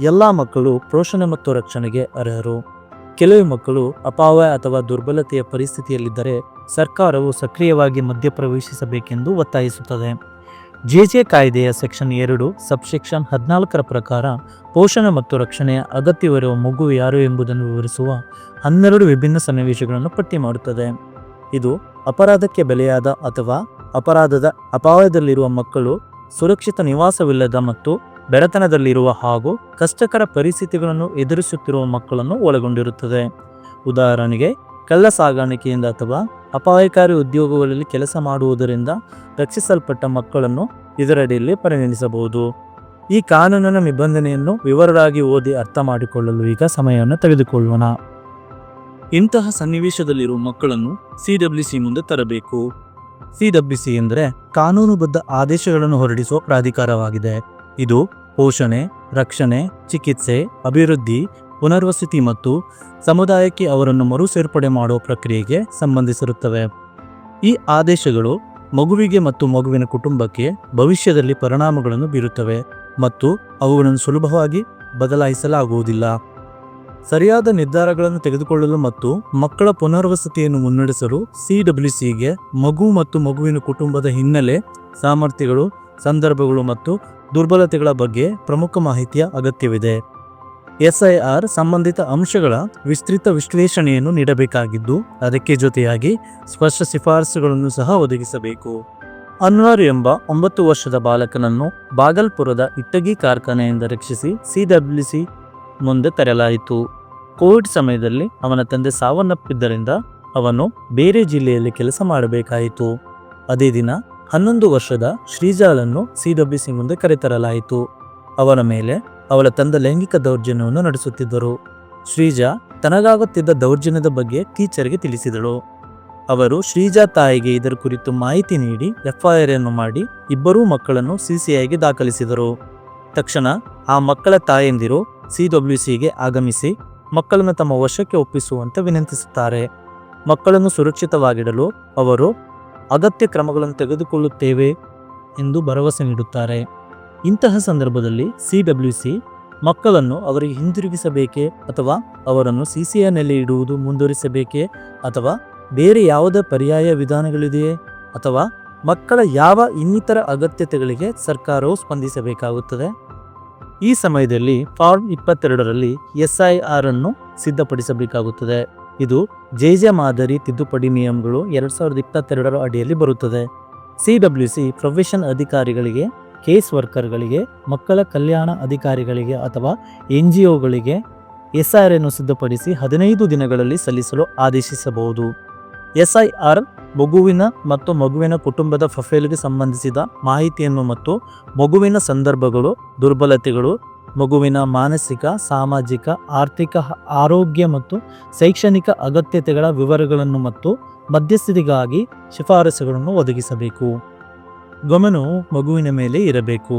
ಎಲ್ಲ ಮಕ್ಕಳು ಪೋಷಣೆ ಮತ್ತು ರಕ್ಷಣೆಗೆ ಅರ್ಹರು. ಕೆಲವು ಮಕ್ಕಳು ಅಪಾವ ಅಥವಾ ದುರ್ಬಲತೆಯ ಪರಿಸ್ಥಿತಿಯಲ್ಲಿದ್ದರೆ ಸರ್ಕಾರವು ಸಕ್ರಿಯವಾಗಿ ಮಧ್ಯಪ್ರವೇಶಿಸಬೇಕೆಂದು ಒತ್ತಾಯಿಸುತ್ತದೆ. ಜೆಜೆ ಕಾಯ್ದೆಯ ಸೆಕ್ಷನ್ ಎರಡು, ಸಬ್ಸೆಕ್ಷನ್ ಹದಿನಾಲ್ಕರ ಪ್ರಕಾರ ಪೋಷಣೆ ಮತ್ತು ರಕ್ಷಣೆಯ ಅಗತ್ಯವಿರುವ ಮಗು ಯಾರು ಎಂಬುದನ್ನು ವಿವರಿಸುವ ಹನ್ನೆರಡು ವಿಭಿನ್ನ ಸನ್ನಿವೇಶಗಳನ್ನು ಪಟ್ಟಿ ಮಾಡುತ್ತದೆ. ಇದು ಅಪರಾಧಕ್ಕೆ ಬೆಲೆಯಾದ ಅಥವಾ ಅಪರಾಧದ ಅಪಾಯದಲ್ಲಿರುವ ಮಕ್ಕಳು ಸುರಕ್ಷಿತ ನಿವಾಸವಿಲ್ಲದ ಮತ್ತು ಬೆಡತನದಲ್ಲಿರುವ ಹಾಗೂ ಕಷ್ಟಕರ ಪರಿಸ್ಥಿತಿಗಳನ್ನು ಎದುರಿಸುತ್ತಿರುವ ಮಕ್ಕಳನ್ನು ಒಳಗೊಂಡಿರುತ್ತದೆ. ಉದಾಹರಣೆಗೆ, ಕಳ್ಳ ಸಾಗಾಣಿಕೆಯಿಂದ ಅಥವಾ ಅಪಾಯಕಾರಿ ಉದ್ಯೋಗಗಳಲ್ಲಿ ಕೆಲಸ ಮಾಡುವುದರಿಂದ ರಕ್ಷಿಸಲ್ಪಟ್ಟ ಮಕ್ಕಳನ್ನು ಇದರಡಿಯಲ್ಲಿ ಪರಿಗಣಿಸಬಹುದು ಈ ಕಾನೂನಿನ ನಿಬಂಧನೆಯನ್ನು ವಿವರವಾಗಿ ಓದಿ ಅರ್ಥ ಮಾಡಿಕೊಳ್ಳಲು ಈಗ ಸಮಯವನ್ನು ತೆಗೆದುಕೊಳ್ಳೋಣ. ಇಂತಹ ಸನ್ನಿವೇಶದಲ್ಲಿರುವ ಮಕ್ಕಳನ್ನು ಸಿ ಡಬ್ಲ್ಯೂ ಸಿ ಮುಂದೆ ತರಬೇಕು. ಸಿ ಡಬ್ಲ್ಯೂ ಸಿ ಎಂದರೆ ಕಾನೂನುಬದ್ಧ ಆದೇಶಗಳನ್ನು ಹೊರಡಿಸುವ ಪ್ರಾಧಿಕಾರವಾಗಿದೆ. ಇದು ಪೋಷಣೆ, ರಕ್ಷಣೆ, ಚಿಕಿತ್ಸೆ, ಅಭಿವೃದ್ಧಿ, ಪುನರ್ವಸತಿ ಮತ್ತು ಸಮುದಾಯಕ್ಕೆ ಅವರನ್ನು ಮರು ಸೇರ್ಪಡೆ ಮಾಡುವ ಪ್ರಕ್ರಿಯೆಗೆ ಸಂಬಂಧಿಸಿರುತ್ತವೆ. ಈ ಆದೇಶಗಳು ಮಗುವಿಗೆ ಮತ್ತು ಮಗುವಿನ ಕುಟುಂಬಕ್ಕೆ ಭವಿಷ್ಯದಲ್ಲಿ ಪರಿಣಾಮಗಳನ್ನು ಬೀರುತ್ತವೆ ಮತ್ತು ಅವುಗಳನ್ನು ಸುಲಭವಾಗಿ ಬದಲಾಯಿಸಲಾಗುವುದಿಲ್ಲ. ಸರಿಯಾದ ನಿರ್ಧಾರಗಳನ್ನು ತೆಗೆದುಕೊಳ್ಳಲು ಮತ್ತು ಮಕ್ಕಳ ಪುನರ್ವಸತಿಯನ್ನು ಮುನ್ನಡೆಸಲು ಸಿ ಡಬ್ಲ್ಯೂ ಸಿಗೆ ಮಗು ಮತ್ತು ಮಗುವಿನ ಕುಟುಂಬದ ಹಿನ್ನೆಲೆ ಸಾಮರ್ಥ್ಯಗಳು, ಸಂದರ್ಭಗಳು ಮತ್ತು ದುರ್ಬಲತೆಗಳ ಬಗ್ಗೆ ಪ್ರಮುಖ ಮಾಹಿತಿಯ ಅಗತ್ಯವಿದೆ. ಎಸ್ಐಆರ್ ಸಂಬಂಧಿತ ಅಂಶಗಳ ವಿಸ್ತೃತ ವಿಶ್ಲೇಷಣೆಯನ್ನು ನೀಡಬೇಕಾಗಿದ್ದು, ಅದಕ್ಕೆ ಜೊತೆಯಾಗಿ ಸ್ಪಷ್ಟ ಶಿಫಾರಸುಗಳನ್ನು ಸಹ ಒದಗಿಸಬೇಕು. ಅನ್ವರ್ ಎಂಬ ಒಂಬತ್ತು ವರ್ಷದ ಬಾಲಕನನ್ನು ಬಾಗಲ್ಪುರದ ಇಟ್ಟಗಿ ಕಾರ್ಖಾನೆಯಿಂದ ರಕ್ಷಿಸಿ ಸಿಡಬ್ಲ್ಯೂಸಿ ಮುಂದೆ ತರಲಾಯಿತು. ಕೋವಿಡ್ ಸಮಯದಲ್ಲಿ ಅವನ ತಂದೆ ಸಾವನ್ನಪ್ಪಿದ್ದರಿಂದ ಅವನು ಬೇರೆ ಜಿಲ್ಲೆಯಲ್ಲಿ ಕೆಲಸ ಮಾಡಬೇಕಾಯಿತು. ಅದೇ ದಿನ ಹನ್ನೊಂದು ವರ್ಷದ ಶ್ರೀಜಾಳನ್ನು ಸಿಡಬ್ಲ್ಯೂಸಿ ಮುಂದೆ ಕರೆತರಲಾಯಿತು. ಅವನ ಮೇಲೆ ಅವಳ ತಂದ ಲೈಂಗಿಕ ದೌರ್ಜನ್ಯವನ್ನು ನಡೆಸುತ್ತಿದ್ದರು. ಶ್ರೀಜಾ ತನಗಾಗುತ್ತಿದ್ದ ದೌರ್ಜನ್ಯದ ಬಗ್ಗೆ ಟೀಚರ್ಗೆ ತಿಳಿಸಿದಳು. ಅವರು ಶ್ರೀಜಾ ತಾಯಿಗೆ ಇದರ ಕುರಿತು ಮಾಹಿತಿ ನೀಡಿ ಎಫ್ಐಆರ್ ಅನ್ನು ಮಾಡಿ ಇಬ್ಬರೂ ಮಕ್ಕಳನ್ನು ಸಿಸಿಐಗೆ ದಾಖಲಿಸಿದರು. ತಕ್ಷಣ ಆ ಮಕ್ಕಳ ತಾಯಂದಿರು ಸಿಡಬ್ಲ್ಯೂಸಿಗೆ ಆಗಮಿಸಿ ಮಕ್ಕಳನ್ನು ತಮ್ಮ ವಶಕ್ಕೆ ಒಪ್ಪಿಸುವಂತೆ ವಿನಂತಿಸುತ್ತಾರೆ. ಮಕ್ಕಳನ್ನು ಸುರಕ್ಷಿತವಾಗಿಡಲು ಅವರು ಅಗತ್ಯ ಕ್ರಮಗಳನ್ನು ತೆಗೆದುಕೊಳ್ಳುತ್ತೇವೆ ಎಂದು ಭರವಸೆ ನೀಡುತ್ತಾರೆ. ಇಂತಹ ಸಂದರ್ಭದಲ್ಲಿ ಸಿ ಡಬ್ಲ್ಯೂ ಸಿ ಮಕ್ಕಳನ್ನು ಅವರಿಗೆ ಹಿಂದಿರುಗಿಸಬೇಕೇ ಅಥವಾ ಅವರನ್ನು ಸಿಸಿಐನಲ್ಲಿ ಇಡುವುದು ಮುಂದುವರಿಸಬೇಕೇ ಅಥವಾ ಬೇರೆ ಯಾವುದೇ ಪರ್ಯಾಯ ವಿಧಾನಗಳಿದೆಯೇ ಅಥವಾ ಮಕ್ಕಳ ಯಾವ ಇನ್ನಿತರ ಅಗತ್ಯತೆಗಳಿಗೆ ಸರ್ಕಾರವು ಸ್ಪಂದಿಸಬೇಕಾಗುತ್ತದೆ? ಈ ಸಮಯದಲ್ಲಿ ಫಾರ್ಮ್ ಇಪ್ಪತ್ತೆರಡರಲ್ಲಿ ಎಸ್ಐಆರ್ ಅನ್ನು ಸಿದ್ಧಪಡಿಸಬೇಕಾಗುತ್ತದೆ. ಇದು ಜೆಜೆ ಮಾದರಿ ತಿದ್ದುಪಡಿ ನಿಯಮಗಳು ಎರಡ್ ಸಾವಿರದ ಇಪ್ಪತ್ತೆರಡರ ಅಡಿಯಲ್ಲಿ ಬರುತ್ತದೆ. ಸಿ ಡಬ್ಲ್ಯೂ ಸಿ ಪ್ರೊಫೆಷನ್ ಅಧಿಕಾರಿಗಳಿಗೆ, ಕೇಸ್ ವರ್ಕರ್ಗಳಿಗೆ, ಮಕ್ಕಳ ಕಲ್ಯಾಣ ಅಧಿಕಾರಿಗಳಿಗೆ ಅಥವಾ ಎನ್ ಜಿ ಒಗಳಿಗೆ ಎಸ್ ಆರ್ ಅನ್ನು ಸಿದ್ಧಪಡಿಸಿ ಹದಿನೈದು ದಿನಗಳಲ್ಲಿ ಸಲ್ಲಿಸಲು ಆದೇಶಿಸಬಹುದು. ಎಸ್ ಐ ಆರ್ ಮಗುವಿನ ಮತ್ತು ಮಗುವಿನ ಕುಟುಂಬದ ಪ್ರೊಫೈಲ್ಗೆ ಸಂಬಂಧಿಸಿದ ಮಾಹಿತಿಯನ್ನು ಮತ್ತು ಮಗುವಿನ ಸಂದರ್ಭಗಳು, ದುರ್ಬಲತೆಗಳು ಮಗುವಿನ ಮಾನಸಿಕ, ಸಾಮಾಜಿಕ, ಆರ್ಥಿಕ, ಆರೋಗ್ಯ ಮತ್ತು ಶೈಕ್ಷಣಿಕ ಅಗತ್ಯತೆಗಳ ವಿವರಗಳನ್ನು ಮತ್ತು ಮಧ್ಯಸ್ಥಿತಿಗಾಗಿ ಶಿಫಾರಸುಗಳನ್ನು ಒದಗಿಸಬೇಕು. ಗಮನವು ಮಗುವಿನ ಮೇಲೆ ಇರಬೇಕು.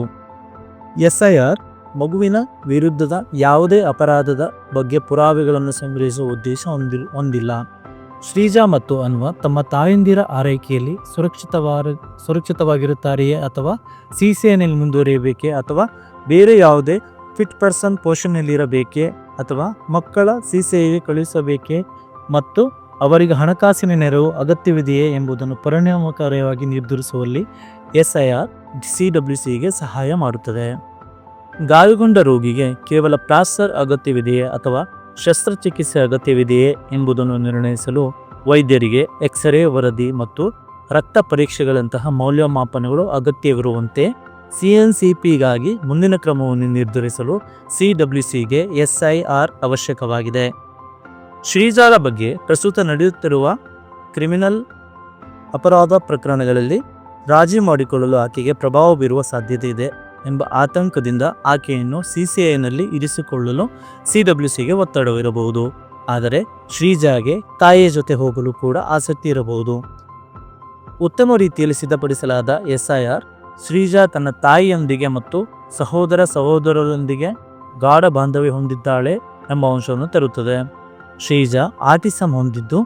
ಎಸ್ಐಆರ್, ಮಗುವಿನ ವಿರುದ್ಧದ ಯಾವುದೇ ಅಪರಾಧದ ಬಗ್ಗೆ ಪುರಾವೆಗಳನ್ನು ಸಂಗ್ರಹಿಸುವ ಉದ್ದೇಶ ಹೊಂದಿ, ಹೊಂದಿಲ್ಲ. ಶ್ರೀಜಾ ಮತ್ತು ಅನ್ವ ತಮ್ಮ ತಾಯಂದಿರ ಆರೈಕೆಯಲ್ಲಿ ಸುರಕ್ಷಿತವಾರ, ಸುರಕ್ಷಿತವಾಗಿರುತ್ತಾರೆಯೇ ಅಥವಾ ಸಿಸಿಎನ್ಎಲ್ ಮುಂದುವರಿಯಬೇಕೇ ಅಥವಾ ಬೇರೆ ಯಾವುದೇ ಫಿಟ್ ಪರ್ಸನ್ ಪೋಷಣೆಯಲ್ಲಿರಬೇಕೇ ಅಥವಾ ಮಕ್ಕಳ ಸಿಸಿಐಗೆ ಕಳುಹಿಸಬೇಕೇ ಮತ್ತು ಅವರಿಗೆ ಹಣಕಾಸಿನ ನೆರವು ಅಗತ್ಯವಿದೆಯೇ ಎಂಬುದನ್ನು ಪರಿಣಾಮಕಾರಿಯಾಗಿ ನಿರ್ಧರಿಸುವಲ್ಲಿ ಎಸ್ಐಆರ್ ಸಿ ಡಬ್ಲ್ಯೂ ಸಿಗೆ ಸಹಾಯ ಮಾಡುತ್ತದೆ. ಗಾಯಗೊಂಡ ರೋಗಿಗೆ ಕೇವಲ ಪ್ಲಾಸ್ಟರ್ ಅಗತ್ಯವಿದೆಯೇ ಅಥವಾ ಶಸ್ತ್ರಚಿಕಿತ್ಸೆ ಅಗತ್ಯವಿದೆಯೇ ಎಂಬುದನ್ನು ನಿರ್ಣಯಿಸಲು ವೈದ್ಯರಿಗೆ ಎಕ್ಸ್ರೇ ವರದಿ ಮತ್ತು ರಕ್ತ ಪರೀಕ್ಷೆಗಳಂತಹ ಮೌಲ್ಯಮಾಪನಗಳು ಅಗತ್ಯವಿರುವಂತೆ ಸಿಎನ್ಸಿಪಿಗಾಗಿ ಮುಂದಿನ ಕ್ರಮವನ್ನು ನಿರ್ಧರಿಸಲು ಸಿ ಡಬ್ಲ್ಯೂ ಸಿಗೆ ಎಸ್ಐಆರ್ ಅವಶ್ಯಕವಾಗಿದೆ. ಶ್ರೀಜಾಲ ಬಗ್ಗೆ ಪ್ರಸ್ತುತ ನಡೆಯುತ್ತಿರುವ ಕ್ರಿಮಿನಲ್ ಅಪರಾಧ ಪ್ರಕರಣಗಳಲ್ಲಿ ರಾಜಿ ಮಾಡಿಕೊಳ್ಳಲು ಆಕೆಗೆ ಪ್ರಭಾವ ಬೀರುವ ಸಾಧ್ಯತೆ ಇದೆ ಎಂಬ ಆತಂಕದಿಂದ ಆಕೆಯನ್ನು ಸಿಸಿಐನಲ್ಲಿ ಇರಿಸಿಕೊಳ್ಳಲು ಸಿಡಬ್ಲ್ಯುಸಿಗೆ ಒತ್ತಡವಿರಬಹುದು. ಆದರೆ ಶ್ರೀಜಾಗೆ ತಾಯಿಯ ಜೊತೆ ಹೋಗಲು ಕೂಡ ಆಸಕ್ತಿ ಇರಬಹುದು. ಉತ್ತಮ ರೀತಿಯಲ್ಲಿ ಸಿದ್ಧಪಡಿಸಲಾದ ಎಸ್ಐಆರ್ ಶ್ರೀಜಾ ತನ್ನ ತಾಯಿಯೊಂದಿಗೆ ಮತ್ತು ಸಹೋದರ ಸಹೋದರರೊಂದಿಗೆ ಗಾಢ ಬಾಂಧವ್ಯ ಹೊಂದಿದ್ದಾಳೆ ಎಂಬ ಅಂಶವನ್ನು ತರುತ್ತದೆ. ಶ್ರೀಜಾ ಆಟಿಸಮ್ ಹೊಂದಿದ್ದು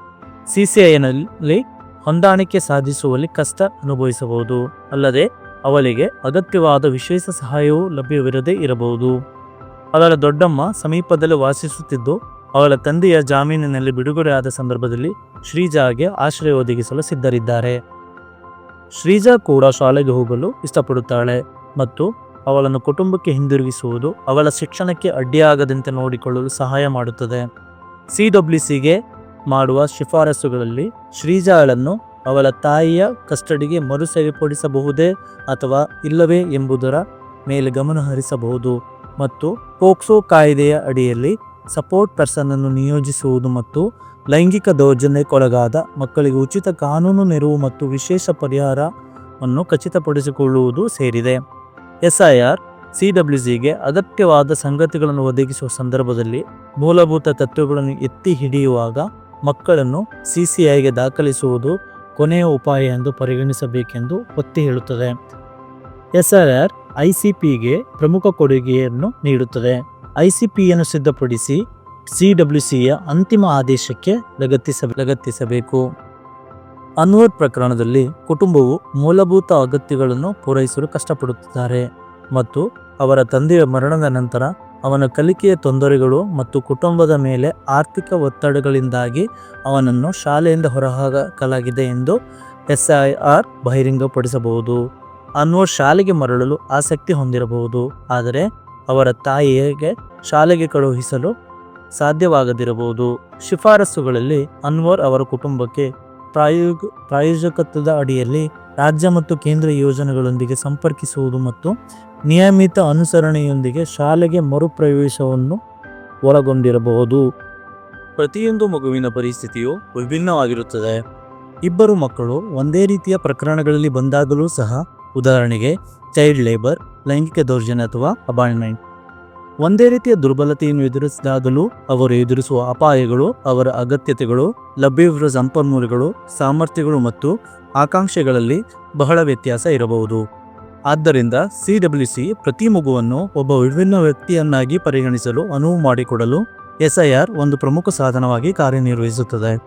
ಸಿಸಿಐನಲ್ಲಿ ಹೊಂದಾಣಿಕೆ ಸಾಧಿಸುವಲ್ಲಿ ಕಷ್ಟ ಅನುಭವಿಸಬಹುದು. ಅಲ್ಲದೆ ಅವಳಿಗೆ ಅಗತ್ಯವಾದ ವಿಶೇಷ ಸಹಾಯವೂ ಲಭ್ಯವಿರದೇ ಇರಬಹುದು. ಅವಳ ದೊಡ್ಡಮ್ಮ ಸಮೀಪದಲ್ಲಿ ವಾಸಿಸುತ್ತಿದ್ದು, ಅವಳ ತಂದೆಯ ಜಾಮೀನಿನಲ್ಲಿ ಬಿಡುಗಡೆಯಾದ ಸಂದರ್ಭದಲ್ಲಿ ಶ್ರೀಜಾಗೆ ಆಶ್ರಯ ಒದಗಿಸಲು ಸಿದ್ಧರಿದ್ದಾರೆ. ಶ್ರೀಜಾ ಕೂಡ ಶಾಲೆಗೆ ಹೋಗಲು ಇಷ್ಟಪಡುತ್ತಾಳೆ ಮತ್ತು ಅವಳನ್ನು ಕುಟುಂಬಕ್ಕೆ ಹಿಂದಿರುಗಿಸುವುದು ಅವಳ ಶಿಕ್ಷಣಕ್ಕೆ ಅಡ್ಡಿಯಾಗದಂತೆ ನೋಡಿಕೊಳ್ಳಲು ಸಹಾಯ ಮಾಡುತ್ತದೆ. ಸಿ ಡಬ್ಲ್ಯೂ ಸಿಗೆ ಮಾಡುವ ಶಿಫಾರಸುಗಳಲ್ಲಿ ಶ್ರೀಜಾಳನ್ನು ಅವಳ ತಾಯಿಯ ಕಸ್ಟಡಿಗೆ ಮರುಸರಿಪಡಿಸಬಹುದೇ ಅಥವಾ ಇಲ್ಲವೇ ಎಂಬುದರ ಮೇಲೆ ಗಮನ ಹರಿಸಬಹುದು ಮತ್ತು ಪೋಕ್ಸೋ ಕಾಯ್ದೆಯ ಅಡಿಯಲ್ಲಿ ಸಪೋರ್ಟ್ ಪರ್ಸನ್ ಅನ್ನು ನಿಯೋಜಿಸುವುದು ಮತ್ತು ಲೈಂಗಿಕ ದೌರ್ಜನ್ಯಕ್ಕೊಳಗಾದ ಮಕ್ಕಳಿಗೆ ಉಚಿತ ಕಾನೂನು ನೆರವು ಮತ್ತು ವಿಶೇಷ ಪರಿಹಾರವನ್ನು ಖಚಿತಪಡಿಸಿಕೊಳ್ಳುವುದು ಸೇರಿದೆ. ಎಸ್ಐಆರ್ ಸಿ ಡಬ್ಲ್ಯೂ ಸಿಗೆ ಅಗತ್ಯವಾದ ಸಂಗತಿಗಳನ್ನು ಒದಗಿಸುವ ಸಂದರ್ಭದಲ್ಲಿ ಮೂಲಭೂತ ತತ್ವಗಳನ್ನು ಎತ್ತಿ ಹಿಡಿಯುವಾಗ ಮಕ್ಕಳನ್ನು ಸಿಸಿಐಗೆ ದಾಖಲಿಸುವುದು ಕೊನೆಯ ಉಪಾಯ ಎಂದು ಪರಿಗಣಿಸಬೇಕೆಂದು ಒತ್ತಿ ಹೇಳುತ್ತದೆ. ಎಸ್ಆರ್ಆರ್ ಐಸಿಪಿಗೆ ಪ್ರಮುಖ ಕೊಡುಗೆಯನ್ನು ನೀಡುತ್ತದೆ. ಐಸಿಪಿಯನ್ನು ಸಿದ್ಧಪಡಿಸಿ ಸಿ ಡಬ್ಲ್ಯೂ ಸಿಯ ಅಂತಿಮ ಆದೇಶಕ್ಕೆ ಲಗತ್ತಿಸ ಲಗತ್ತಿಸಬೇಕು. ಅನ್ವರ್ ಪ್ರಕರಣದಲ್ಲಿ ಕುಟುಂಬವು ಮೂಲಭೂತ ಅಗತ್ಯಗಳನ್ನು ಪೂರೈಸಲು ಕಷ್ಟಪಡುತ್ತಿದ್ದಾರೆ ಮತ್ತು ಅವರ ತಂದೆಯ ಮರಣದ ನಂತರ ಅವನ ಕಲಿಕೆಯ ತೊಂದರೆಗಳು ಮತ್ತು ಕುಟುಂಬದ ಮೇಲೆ ಆರ್ಥಿಕ ಒತ್ತಡಗಳಿಂದಾಗಿ ಅವನನ್ನು ಶಾಲೆಯಿಂದ ಹೊರಹಾಕಲಾಗಿದೆ ಎಂದು ಎಸ್ಐಆರ್ ಬಹಿರಂಗಪಡಿಸಬಹುದು. ಅನ್ವರ್ ಶಾಲೆಗೆ ಮರಳಲು ಆಸಕ್ತಿ ಹೊಂದಿರಬಹುದು, ಆದರೆ ಅವರ ತಾಯಿಗೆ ಶಾಲೆಗೆ ಕಳುಹಿಸಲು ಸಾಧ್ಯವಾಗದಿರಬಹುದು. ಶಿಫಾರಸುಗಳಲ್ಲಿ ಅನ್ವರ್ ಅವರ ಕುಟುಂಬಕ್ಕೆ ಪ್ರಾಯೋಗ, ಪ್ರಾಯೋಜಕತ್ವದ ಅಡಿಯಲ್ಲಿ ರಾಜ್ಯ ಮತ್ತು ಕೇಂದ್ರ ಯೋಜನೆಗಳೊಂದಿಗೆ ಸಂಪರ್ಕಿಸುವುದು ಮತ್ತು ನಿಯಮಿತ ಅನುಸರಣೆಯೊಂದಿಗೆ ಶಾಲೆಗೆ ಮರುಪ್ರವೇಶವನ್ನು ಒಳಗೊಂಡಿರಬಹುದು. ಪ್ರತಿಯೊಂದು ಮಗುವಿನ ಪರಿಸ್ಥಿತಿಯು ವಿಭಿನ್ನವಾಗಿರುತ್ತದೆ. ಇಬ್ಬರು ಮಕ್ಕಳು ಒಂದೇ ರೀತಿಯ ಪ್ರಕರಣಗಳಲ್ಲಿ ಬಂದಾಗಲೂ ಸಹ ಉದಾಹರಣೆಗೆ ಚೈಲ್ಡ್ ಲೇಬರ್ ಲೈಂಗಿಕ ದೌರ್ಜನ್ಯ ಅಥವಾ ಅಬಾಂಡ್ಮೆಂಟ್ ಒಂದೇ ರೀತಿಯ ದುರ್ಬಲತೆಯನ್ನು ಎದುರಿಸಿದಾಗಲೂ ಅವರು ಎದುರಿಸುವ ಅಪಾಯಗಳು, ಅವರ ಅಗತ್ಯತೆಗಳು, ಲಭ್ಯವಿರುವ ಸಂಪನ್ಮೂಲಗಳು, ಸಾಮರ್ಥ್ಯಗಳು ಮತ್ತು ಆಕಾಂಕ್ಷೆಗಳಲ್ಲಿ ಬಹಳ ವ್ಯತ್ಯಾಸ ಇರಬಹುದು. ಆದ್ದರಿಂದ ಸಿ ಡಬ್ಲ್ಯೂ ಸಿ ಪ್ರತಿ ಮಗುವನ್ನು ಒಬ್ಬ ವಿಭಿನ್ನ ವ್ಯಕ್ತಿಯನ್ನಾಗಿ ಪರಿಗಣಿಸಲು ಅನುವು ಮಾಡಿಕೊಡಲು ಎಸ್ಐಆರ್ ಒಂದು ಪ್ರಮುಖ ಸಾಧನವಾಗಿ ಕಾರ್ಯನಿರ್ವಹಿಸುತ್ತದೆ.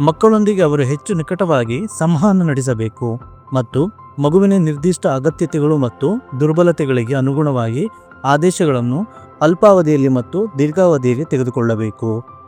ಮಕ್ಕಳೊಂದಿಗೆ ಅವರು ಹೆಚ್ಚು ನಿಕಟವಾಗಿ ಸಂವಹನ ನಡೆಸಬೇಕು ಮತ್ತು ಮಗುವಿನ ನಿರ್ದಿಷ್ಟ ಅಗತ್ಯತೆಗಳು ಮತ್ತು ದುರ್ಬಲತೆಗಳಿಗೆ ಅನುಗುಣವಾಗಿ ಆದೇಶಗಳನ್ನು ಅಲ್ಪಾವಧಿಯಲ್ಲಿ ಮತ್ತು ದೀರ್ಘಾವಧಿಯಲ್ಲಿ ತೆಗೆದುಕೊಳ್ಳಬೇಕು.